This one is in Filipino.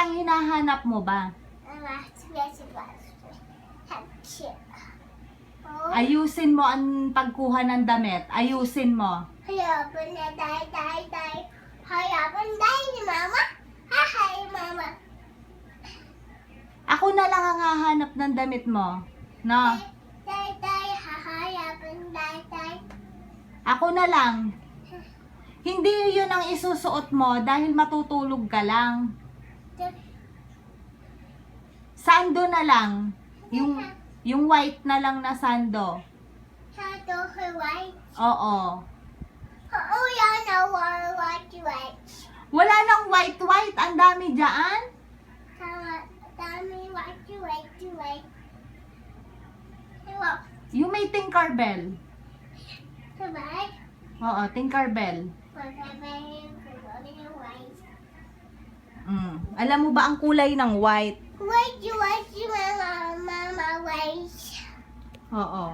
ang hinahanap mo ba? Ayusin mo ang pagkuha ng damit. Ayusin mo. Hayapan na day, day, day. Hayapan day ni mama. Hi, mama. Ako na lang ang hahanap ng damit mo. No? Day, day, hayapan day, day. Ako na lang. Hindi yun ang isusuot mo dahil matutulog ka lang. Sando na lang. Yung, yung white na lang na sando. Her white. Oo. Oh, yeah, no, white, white. Wala nang white-white. Ang dami dyan. Dami white, white, white. Diba? Yung may Tinkerbell. Oo, Tinkerbell. Sabay, sabay, white. Mm. Alam mo ba ang kulay ng white? White, white, mama, mama, white. Oo.